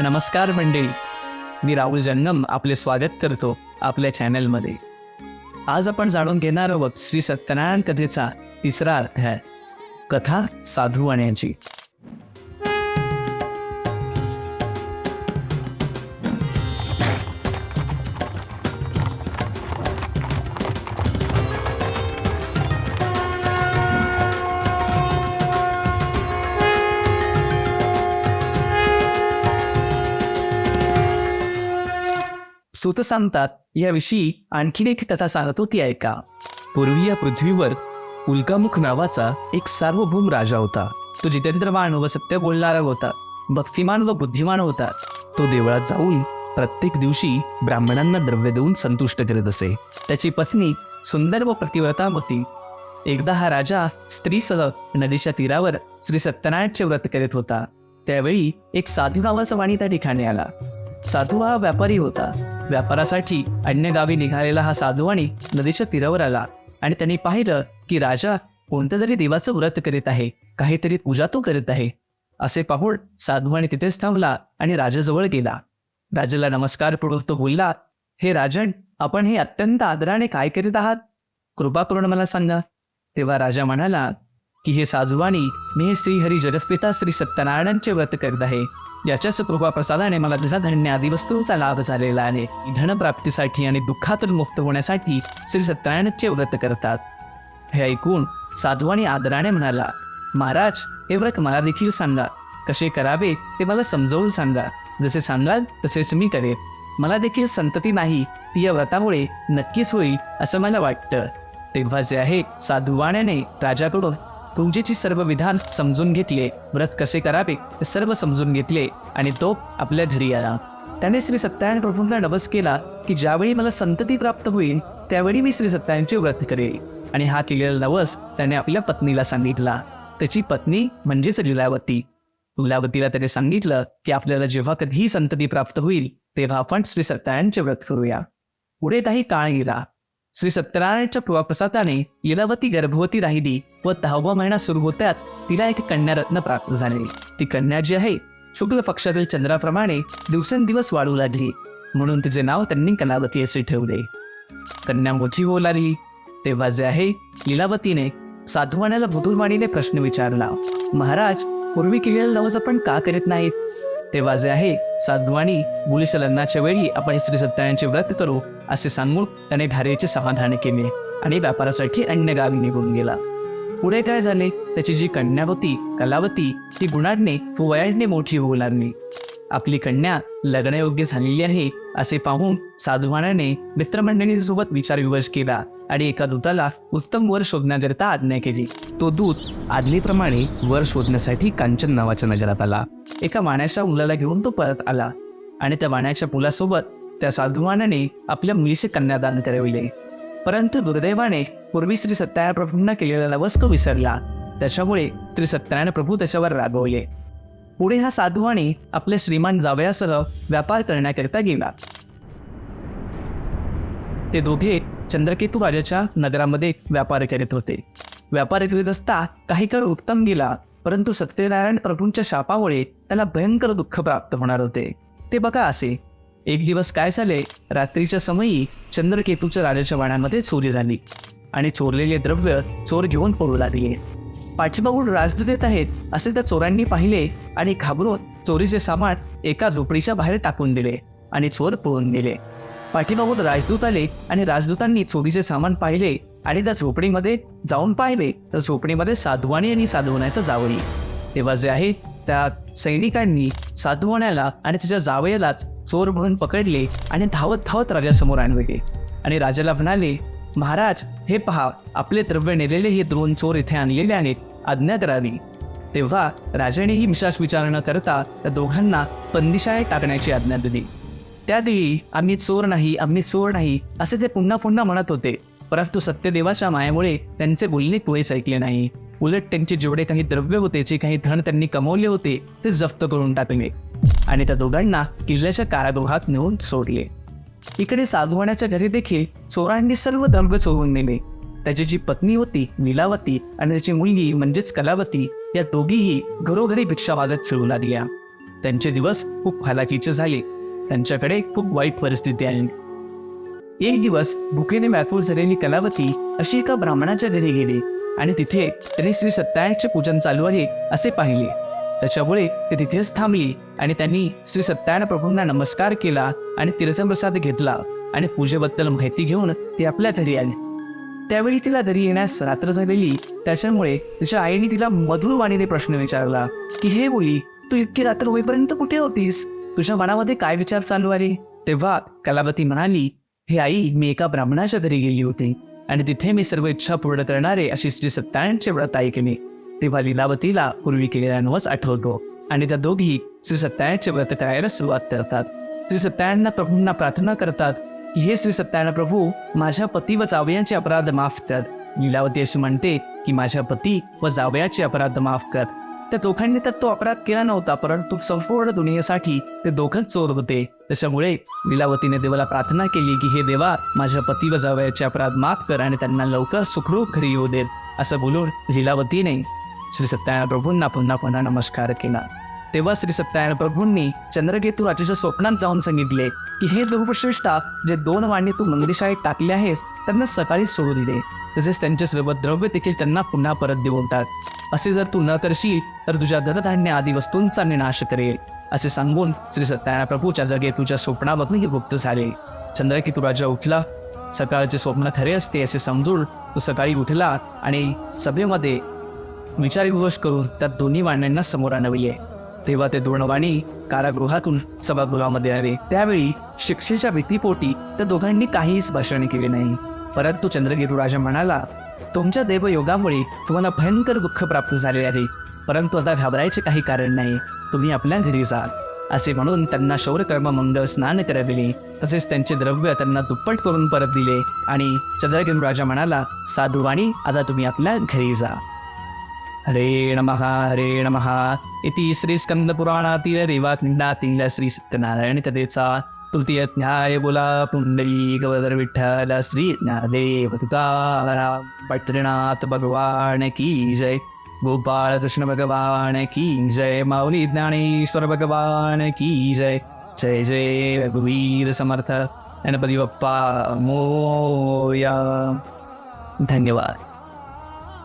नमस्कार मंडळी. मी राहुल जंगम आपले स्वागत करतो आपल्या चॅनलमध्ये. आज आपण जाणून घेणार आहोत श्री सत्यनारायण कथेचा तिसरा अध्याय कथा साधू आणण्याची सुत सांगतात याविषयी आणखीन एक कथा सांगत होती ऐका. पूर्वी या पृथ्वीवर उल्कामुख नावाचा एक सार्वभौम राजा होता. तो जितेंद्रवान व सत्य बोलणारा होता. भक्तिमान व बुद्धिमान होता. तो देवळात जाऊन प्रत्येक दिवशी ब्राह्मणांना द्रव्य देऊन संतुष्ट करत असे. त्याची पत्नी सुंदर व प्रतिव्रता होती. एकदा हा राजा स्त्रीसह नदीच्या तीरावर श्री सत्यनारायणचे व्रत करीत होता. त्यावेळी एक साधू नावाचा वाणी त्या ठिकाणी आला. साधू हा व्यापारी होता. व्यापारासाठी अन्य गावी निघालेला हा साधूवाणी नदीच्या तीरावर आला आणि त्यांनी पाहिलं की राजा कोणत्या तरी देवाचं व्रत करीत आहे काहीतरी पूजा तो करीत आहे. असे पाहून साधूवाणी तिथेच थांबला आणि राजाजवळ गेला. राजाला नमस्कार करून तो बोलला हे राजन आपण हे अत्यंत आदराने काय करीत आहात? कृपा करून मला सांगा. तेव्हा राजा म्हणाला की हे साधुवाणी मी हे श्रीहरी जगतपिता श्री सत्यनारायणांचे व्रत करत आहे. याच्याच कृपा प्रसादाने मला धनधान्य आदी वस्तूंचा लाभ झालेला आहे. धनप्राप्तीसाठी आणि दुःखातून मुक्त होण्यासाठी श्री सत्यनारायणचे व्रत करतात. हे ऐकून साधुवाणी आदराने म्हणाला महाराज हे व्रत मला देखील सांगा. कसे करावे ते मला समजावून सांगा. जसे सांगाल तसेच मी करेन. मला देखील संतती नाही ती या व्रतामुळे नक्कीच होईल असं मला वाटतं. तेव्हा जे आहे साधुवाण्याने राजाकडून पूजेची सर्व विधान समजून घेतले. व्रत कसे करावे ते सर्व समजून घेतले आणि तो आपल्या घरी आला. त्याने श्री सत्यनारायण प्रभूंना नवस केला की ज्यावेळी मला संतती प्राप्त होईल त्यावेळी मी श्री सत्यनारायणचे व्रत करेल. आणि हा केलेला नवस त्याने आपल्या पत्नीला सांगितला. त्याची पत्नी म्हणजेच लीलावती. लीलावतीला त्याने सांगितलं की आपल्याला जेव्हा कधीही संतती प्राप्त होईल तेव्हा आपण श्री सत्यनारायणचे व्रत करूया. पुढे काही काळ गेला. श्री सत्यनारायणच्या कृपाप्रसादाने इरावती गर्भवती राहिली व दहावा महिना सुरू होताच तिला एक कन्यारत्न प्राप्त झाले. ती कन्या जी आहे शुक्ल पक्षातील चंद्राप्रमाणे दिवसेंदिवस वाढू लागली. म्हणून तिचे नाव त्यांनी कलावती असे ठेवले. कन्या मोठी होऊ लागली. तेव्हा जे आहे लिलावतीने साधुवाण्याला मधुरवाणीने प्रश्न विचारला. महाराज पूर्वी केलेला नवस आपण का करीत नाहीत तेव्हा जे आहे साधुवाणी मुलीच्या लग्नाच्या वेळी आपण श्री सत्यनारायणचे व्रत करू असे सांगून त्याने धारेचे समाधान केले आणि व्यापारासाठी अन्य गावी निघून गेला. पुढे काय झाले? त्याची जी कन्या होती कलावती ती गुणाडने व वयाने मोठी होऊ लागली. आपली कन्या लग्नयोग्य झालेली आहे असे पाहून साधुवानाने मित्रमंडळींसोबत विचारविमर्श केला आणि एका दूताला उत्तम वर शोधण्याकरिता आज्ञा केली. तो दूत आज्ञेप्रमाणे वर शोधण्यासाठी कांचन नावाच्या नगरात आला. एका वाण्याच्या मुलाला घेऊन तो परत आला आणि त्या वाण्याच्या मुलासोबत त्या साधुमानाने आपल्या मुलीचे कन्यादान करविले. परंतु दुर्दैवाने पूर्वी श्री सत्यनारायण प्रभूंना केलेला नवस तो विसरला. त्याच्यामुळे श्री सत्यनारायण प्रभू त्याच्यावर रागवले. पुढे हा साधुवाने आपल्या श्रीमान जावयासह व्यापार करण्याकरिता गेला. ते दोघे चंद्रकेतू राजाच्या नगरामध्ये व्यापार करीत होते. व्यापार करीत असता काही काळ उत्तम गेला परंतु सत्यनारायण प्रभूंच्या शापामुळे त्याला भयंकर दुःख प्राप्त होणार होते. ते बघा असे एक दिवस काय झाले? रात्रीच्या समयी चंद्रकेतूच्या राजाच्या वाण्यामध्ये चोरी झाली आणि चोरलेले द्रव्य चोर घेऊन पळू लागले. पाठीमागून राजदूत येत आहेत असे त्या चोरांनी पाहिले आणि घाबरून चोरीचे सामान एका झोपडीच्या बाहेर टाकून दिले आणि चोर पळून गेले. पाठीमागून राजदूत आले आणि राजदूतांनी चोरीचे सामान पाहिले आणि त्या झोपडीमध्ये जाऊन पाहिले. तर झोपडीमध्ये साधवानी आणि साधवण्याचं जावळी तेव्हा जे आहे त्या सैनिकांनी साधुवाण्याला आणि त्याच्या जावयालाच चोर म्हणून पकडले आणि धावत धावत राजासमोर आणविले आणि राजाला म्हणाले महाराज हे पहा आपले द्रव्य नेलेले हे दोन चोर इथे आणलेले आहेत आज्ञा करावी. तेव्हा राजानेही विशास विचार न करता त्या दोघांना बंदिशाळेत टाकण्याची आज्ञा दिली. त्यावेळी आम्ही चोर नाही आम्ही चोर नाही असे ते पुन्हा पुन्हा म्हणत होते. परंतु सत्यदेवाच्या मायामुळे त्यांचे बोलणे पुढेच ऐकले नाही. उलट त्यांचे जेवढे काही द्रव्य होते जे काही धन त्यांनी कमवले होते ते जप्त करून टाकले. आणि त्या दोघांना किल्ल्याच्या कारागृहात नेऊन सोडले. इकडे साधवाण्याच्या घरी देखील चोरांनी सर्व द्रव्य चोरून नेले. त्याची जी पत्नी होती लीलावती आणि त्याची मुलगी म्हणजेच कलावती या दोघीही घरोघरी भिक्षा मागत फिरू लागल्या. त्यांचे दिवस खूप हलाखीचे झाले. त्यांच्याकडे खूप वाईट परिस्थिती आली. एक दिवस भुकेने व्याकुळ झालेली कलावती अशी एका ब्राह्मणाच्या घरी गेली. आणि तिथे त्यांनी श्री सत्याचे पूजन चालू आहे असे पाहिले. त्याच्यामुळे ते तिथेच थांबली आणि त्यांनी श्री सत्यानारायण प्रभूंना नमस्कार केला आणि तीर्थप्रसाद घेतला आणि पूजेबद्दल माहिती घेऊन ती आपल्या घरी आली. त्यावेळी तिला घरी येण्यास रात्र झालेली. त्याच्यामुळे तिच्या आईने तिला मधुर वाणीने प्रश्न विचारला की हे बोली तू इतकी रात्र होईपर्यंत कुठे होतीस? तुझ्या मनामध्ये काय विचार चालू आले तेव्हा कलावती म्हणाली हे आई मी एका ब्राह्मणाच्या घरी गेली होती. आणि तिथे मी सर्व इच्छा पूर्ण करणारे अशी श्री सत्यानारायणचे व्रत ऐकणे तेव्हा लीलावतीला पूर्वी केलेला नवस आठवतो. आणि त्या दोघी श्री सत्यानारायणचे व्रत करायला सुरुवात करतात. श्री सत्यानारायणना प्रभूंना प्रार्थना करतात की हे श्री सत्यानारायण प्रभू माझ्या पती व जावयांचे अपराध माफ कर. लीलावती अशी म्हणते की माझ्या पती व जावयाचे अपराध माफ कर. त्या दोघांनी तर तो अपराध केला नव्हता परंतु संपूर्ण दुनियेसाठी ते दोघंच चोर होते. त्याच्यामुळे लीलावतीने देवाला प्रार्थना केली की हे देवा माझ्या पती व जावयाचे अपराध माफ कर आणि त्यांना लवकर सुखरूप घरी येऊ देत. असं बोलून लीलावतीने श्री सत्यानारायण प्रभूंना पुन्हा पुन्हा नमस्कार केला. तेव्हा श्री सत्यानारायण प्रभूंनी चंद्रकेतू राजाच्या स्वप्नात जाऊन सांगितले की हे दुर्पश्रेष्ठा जे दोन वाणी तू मंदिशाळेत टाकले आहेस त्यांना सकाळी सोडून दे. तसेच त्यांचे सर्व द्रव्य देखील त्यांना पुन्हा परत देऊनतात असे जर तू न करशील तर तुझ्या धनधान्य आदी वस्तूंचा निनाश नाश करेल. असे सांगून श्री सत्यानारायण प्रभू तुझ्या स्वप्नामधून हे गुप्त झाले. चंद्रकेतू राजा उठला. सकाळचे स्वप्न खरे असते असे समजून तो सकाळी उठला आणि सभेमध्ये विचारविवश करून त्या दोन्ही वाण्यांना समोर आणविले तेव्हा ते दोन वाणी कारागृहातून सभागृहामध्ये आले. त्यावेळी शिक्षेच्या भीतीपोटी त्या दोघांनी काहीच भाषण केले नाही. परंतु चंद्रगिरू राजा म्हणाला तुमच्या देवयोगामुळे तुम्हाला भयंकर दुःख प्राप्त झाले आहे. परंतु आता घाबरायचे काही कारण नाही. तुम्ही आपल्या घरी जा. असे म्हणून त्यांना शौर्यकर्म मंगळ स्नान करविले. तसेच त्यांचे द्रव्य त्यांना दुप्पट करून परत दिले आणि चंद्रगिरू राजा म्हणाला साधुवाणी आता तुम्ही आपल्या घरी जा. हरे नमहा हरे नमहा इति श्री स्कंद पुराणातील रेवाखंडातील श्री सत्यनारायण कथेचा तृतीय ज्ञाय बोला पुंडली गवदर विठ्ठल श्री ज्ञानदेव तुकाराम पट्रीनाथ भगवान की जय गोपाळ कृष्ण भगवान की जय माऊली ज्ञानेश्वर भगवान की जय जय जय रघुवीर समर्थ गणपती बाप्पा मोया। धन्यवाद।